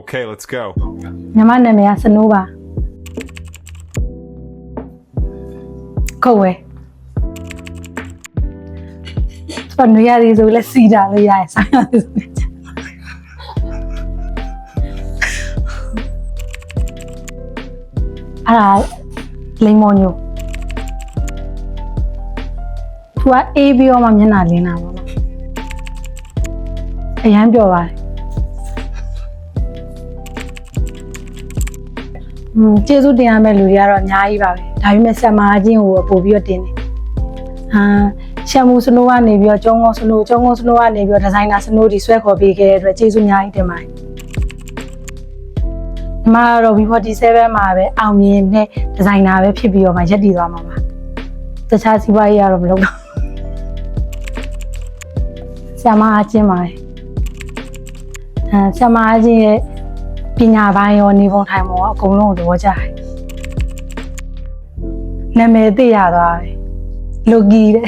Okay, let's go. ညီမနာမည်ကစနိုးပါကိုယ်ဝဲစပနရရီဆိုလဲစီတာလို့ရရဆိုင်ရတယ်ဆိုလည်းအဲ့ဒါလိမ္မော်ညိုသူကအေးပြီးတော့မှမျက် ကျေးဇူးတင်ရမယ့်လူတွေကတော့အများကြီးပါပဲဒါပေမဲ့ဆက်မာချင်းကိုပို့ပြီးတော့တင်တယ်ဟာရှမ်မူစနိုးကနေပြီးတော့ကျုံကုန်းစနိုးကျုံကုန်းစနိုးကနေပြီးတော့ဒီဇိုင်နာစနိုးဒီဆွဲခေါ်ပေးခဲ့တဲ့အတွက်ကျေးဇူးအများကြီးတင်ပါတယ်ဒီမှာတော့ V47 မှာပဲအောင်မြင်တဲ့ဒီဇိုင်နာပဲဖြစ်ပြီးတော့မှရက်တည်သွားမှာပါတခြားစီးပွားရေးကတော့မလုပ်တော့ဆရာမအချင်းပါတယ်အဲဆရာမအချင်းရဲ့ ပညာပိုင်းရောနေပုံထိုင်ပုံရောအကုန်လုံးကိုသဘောကျတယ်။နာမည်သိရသွားတယ်။လိုကီတဲ့